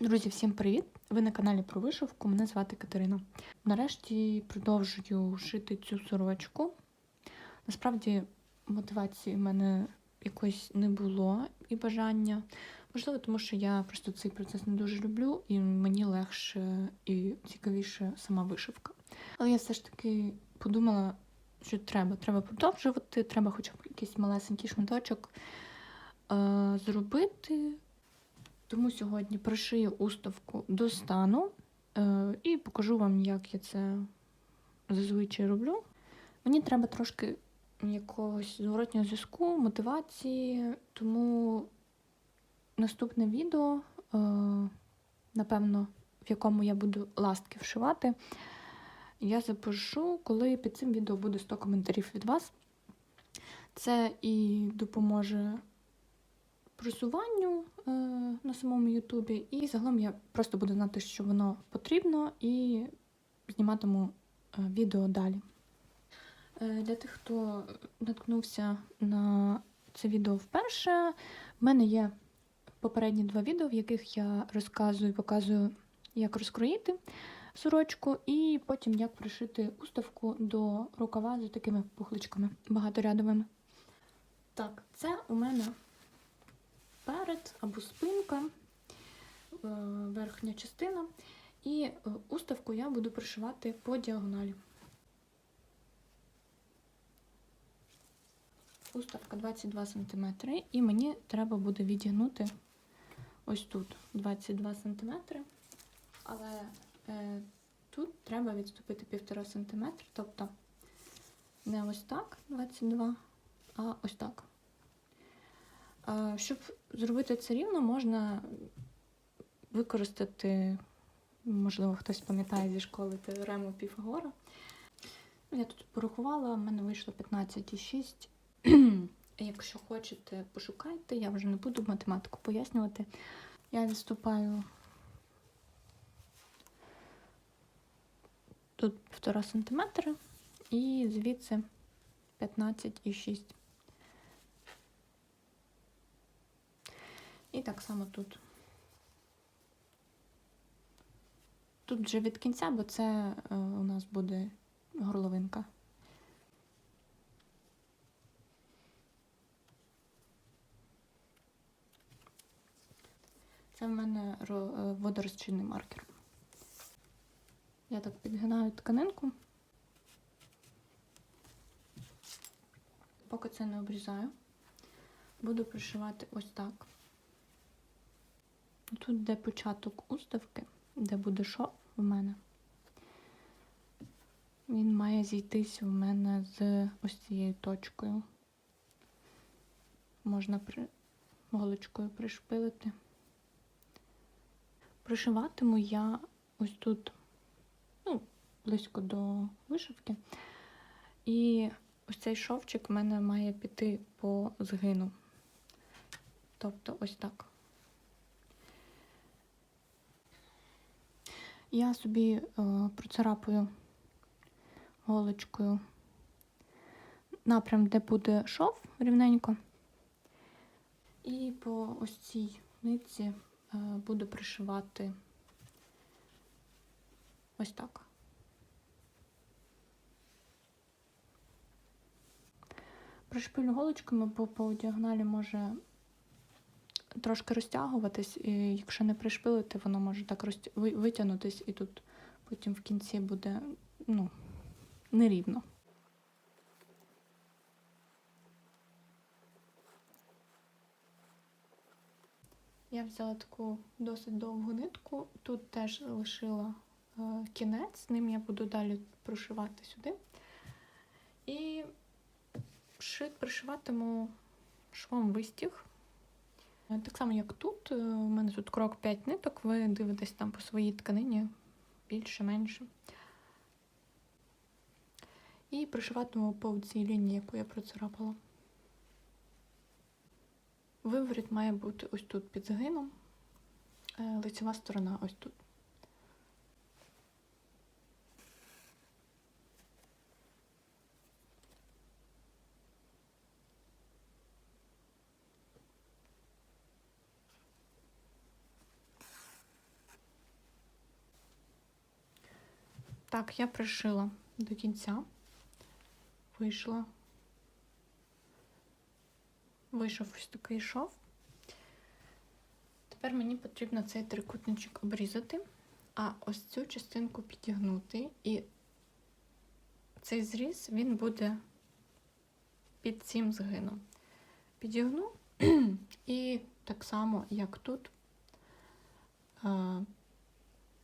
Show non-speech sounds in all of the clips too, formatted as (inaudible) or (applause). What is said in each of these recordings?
Друзі, всім привіт! Ви на каналі про вишивку. Мене звати Катерина. Нарешті продовжую шити цю сорочку. Насправді, мотивації в мене якось не було і бажання. Можливо, тому що я просто цей процес не дуже люблю, і мені легше і цікавіше сама вишивка. Але я все ж таки подумала, що треба. Треба продовжувати, треба хоча б якийсь малесенький шматочок е- зробити. Тому сьогодні пришию уставку до стану е, і покажу вам, як я це зазвичай роблю. Мені треба трошки якогось зворотнього зв'язку, мотивації, тому наступне відео, е, напевно, в якому я буду ластки вшивати, я запишу, коли під цим відео буде 100 коментарів від вас. Це і допоможе просуванню е, на самому Ютубі, і загалом я просто буду знати, що воно потрібно, і зніматиму е, відео далі. Е, для тих, хто наткнувся на це відео вперше, в мене є попередні два відео, в яких я розказую, показую, як розкроїти сорочку, і потім як пришити уставку до рукава з такими пухличками багаторядовими. Так, це у мене перед або спинка, е, верхня частина. І е, уставку я буду пришивати по діагоналі. Уставка 22 см, і мені треба буде відігнути ось тут 22 см, але е, тут треба відступити 1,5 см, тобто не ось так 22, а ось так. Щоб зробити це рівно, можна використати, можливо, хтось пам'ятає зі школи теорему Піфагора. Я тут порахувала, в мене вийшло 15,6. (clears throat) Якщо хочете, пошукайте, я вже не буду математику пояснювати. Я відступаю тут 1,5 см і звідси 15,6. І так само тут. Тут вже від кінця, бо це е, у нас буде горловинка. Це в мене е, водорозчинний маркер. Я так підгинаю тканинку, поки це не обрізаю, буду пришивати ось так. Тут де початок уставки, де буде шов у мене, він має зійтись у мене з ось цією точкою. Можна при... голочкою пришпилити. Пришиватиму я ось тут, ну, близько до вишивки. І ось цей шовчик в мене має піти по згину. Тобто ось так. Я собі е, процарапую голочкою напрям, де буде шов рівненько. І по ось цій нитці е, буду пришивати ось так. Пришпилю голочками, бо по діагоналі може трошки розтягуватись, і якщо не пришпилити, воно може так розтя... витягнутись, і тут потім в кінці буде ну, нерівно. Я взяла таку досить довгу нитку, тут теж лишила е, кінець, ним я буду далі прошивати сюди. І шит пришиватиму швом вистіг. Так само, як тут, е, у мене тут крок 5 ниток, ви дивитесь там по своїй тканині більше, менше. І пришиватиму по цій лінії, яку я процарапала. Виворіт має бути ось тут під згином, е, лицева сторона ось тут. Так, я пришила до кінця. Вийшла. Вийшов ось такий шов. Тепер мені потрібно цей трикутничок обрізати, а ось цю частинку підігнути. І цей зріз він буде під цим згином. Підігну (clears throat) і так само, як тут,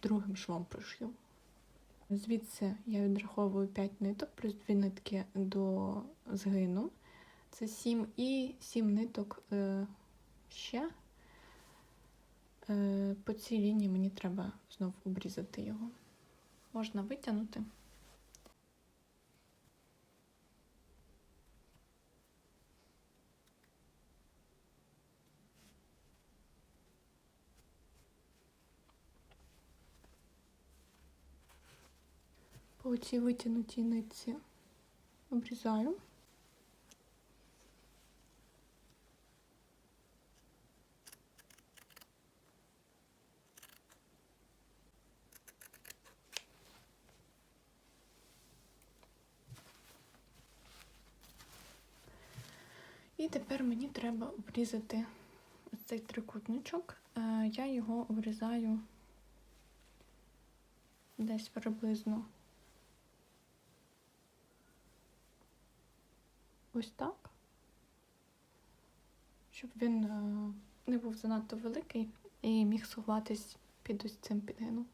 другим швом пришью. Звідси я відраховую 5 ниток, плюс 2 нитки до згину. Це 7 і 7 ниток е, ще. Е, по цій лінії мені треба знову обрізати його. Можна витягнути. По цій витягнутій нитці обрізаю. І тепер мені треба обрізати ось цей трикутничок. Е, Я його обрізаю десь приблизно ось так, щоб він е, не був занадто великий і міг сховатись під ось цим підгином.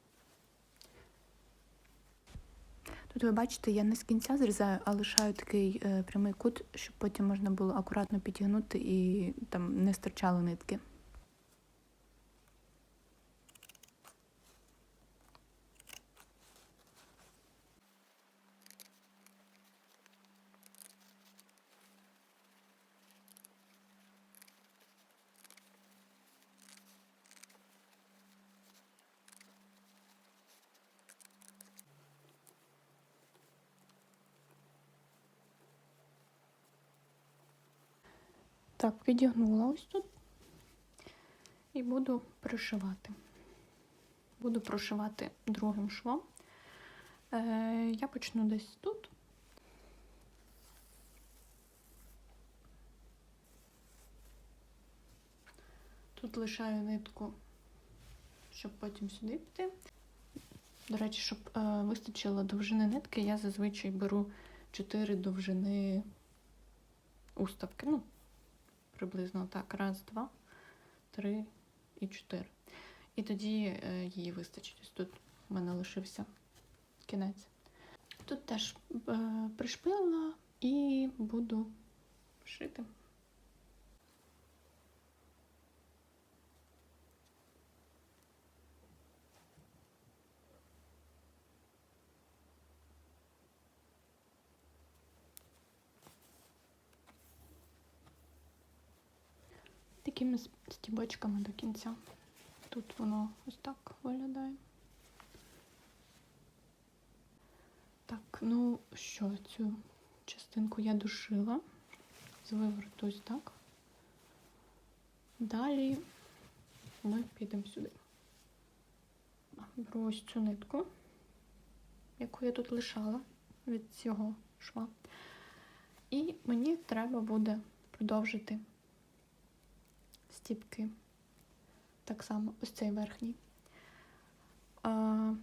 Тут ви бачите, я не з кінця зрізаю, а лишаю такий е, прямий кут, щоб потім можна було акуратно підтягнути і там не стирчали нитки. Так, підігнула ось тут і буду пришивати. Буду прошивати другим швом. Е, я почну десь тут. Тут лишаю нитку, щоб потім сюди піти. До речі, щоб е, вистачило довжини нитки, я зазвичай беру 4 довжини уставки. Ну, приблизно так. Раз, два, три і чотири. І тоді е, її вистачить. Ось тут в мене лишився кінець. Тут теж е, пришпилила і буду шити. Такими стібочками до кінця. Тут воно ось так виглядає. Так, ну що, цю частинку я дошила з виверту ось так. Далі ми підемо сюди. Беру ось цю нитку, яку я тут лишала від цього шва. І мені треба буде продовжити стіпки. Так само ось цей верхній. А,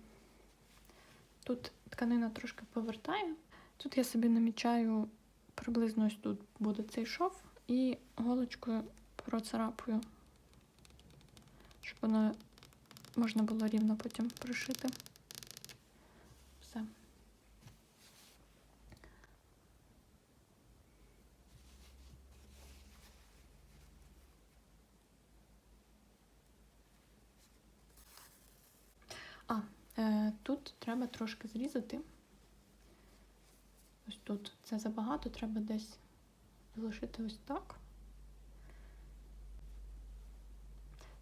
тут тканина трошки повертає. Тут я собі намічаю приблизно ось тут буде цей шов і голочкою процарапую, щоб воно можна було рівно потім пришити. Все. А, е, тут треба трошки зрізати. Ось тут це забагато, треба десь залишити ось так.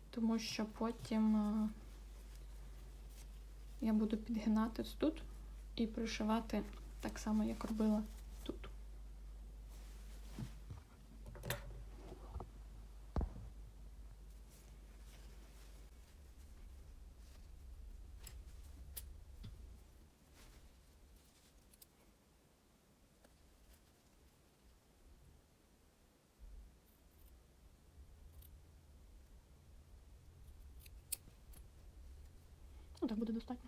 Тому що потім е, я буду підгинати ось тут і пришивати так само, як робила тут.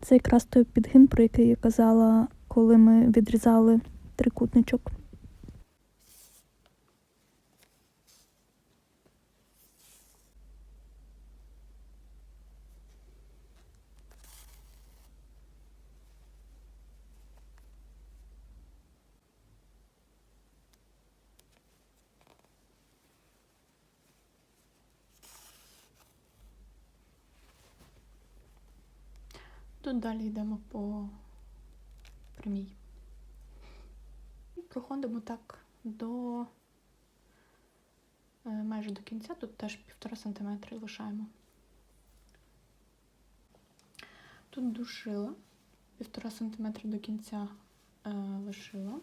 Це якраз той підгін, про який я казала, коли ми відрізали трикутничок. Тут далі йдемо по прямій. Проходимо так до е, майже до кінця, тут теж півтора сантиметри лишаємо. Тут душила, півтора сантиметра до кінця е, лишила.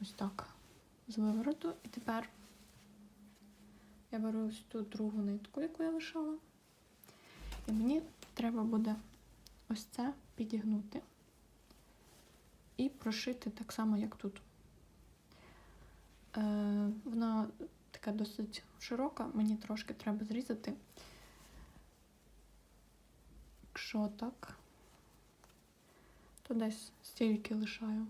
Ось так, з вивороту. І тепер я беру ось ту другу нитку, яку я лишала. І мені треба буде ось це підігнути і прошити так само, як тут. Е, вона така досить широка, мені трошки треба зрізати. Якщо так, то десь стільки лишаю.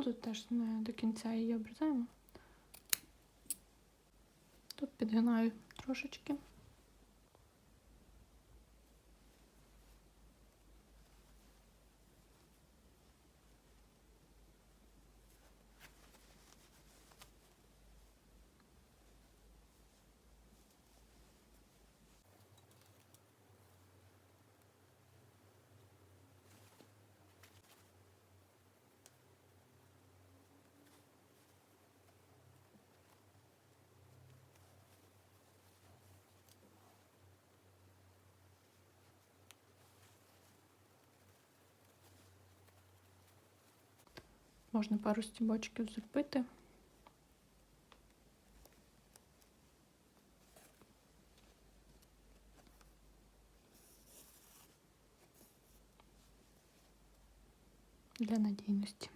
Ну, тут теж не до кінця її обрізаємо. Тут підгинаю трошечки. Можна пару стібочків зробити. Для надійності.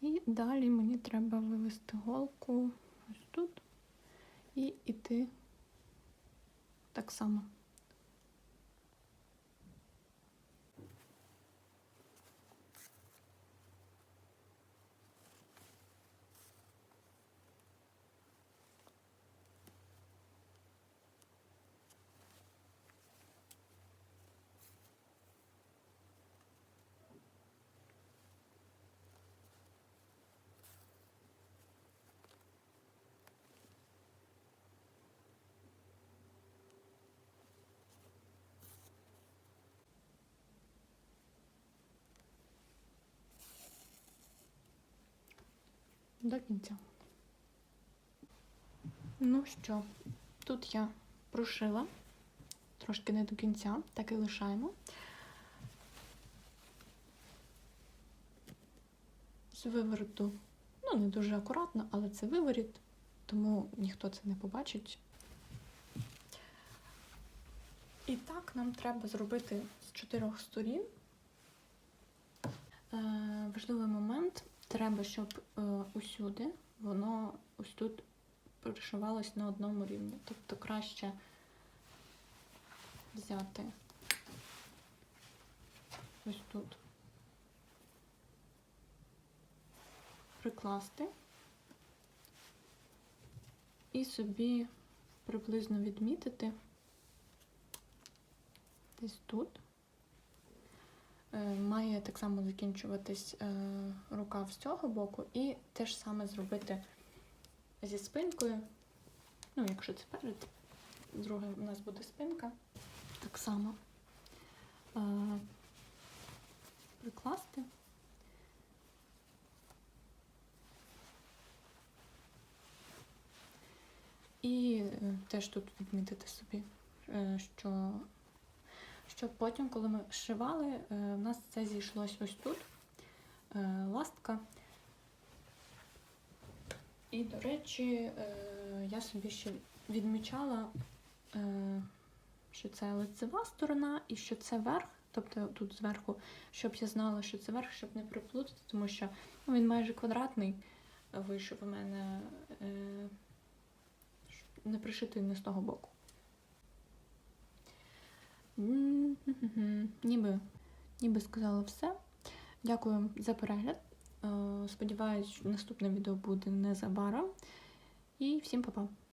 І далі мені треба вивести голку ось тут і йти так само. До кінця. Ну що, тут я прошила, трошки не до кінця, так і лишаємо. З вивороту, ну, не дуже акуратно, але це виворіт, тому ніхто це не побачить. І так нам треба зробити з чотирьох сторін. Е, важливий момент треба, щоб е, усюди воно ось тут пришивалось на одному рівні. Тобто краще взяти ось тут, прикласти і собі приблизно відмітити десь тут. Е, Має так само закінчуватись е, рукав з цього боку, і те ж саме зробити зі спинкою. Ну, якщо це перед, друге у нас буде спинка. Так само е, прикласти. І теж тут відмітити собі, що, що потім, коли ми шивали, е, в нас це зійшлось ось тут. е, Ластка. І, до речі, е, я собі ще відмічала, що це лицева сторона і що це верх, тобто тут зверху, щоб я знала, що це верх, щоб не приплутати, тому що ну, він майже квадратний вийшов у мене. Не пришитий не з того боку. Ніби, ніби сказала все. Дякую за перегляд. Е, Сподіваюсь, наступне відео буде незабаром. І всім па-па!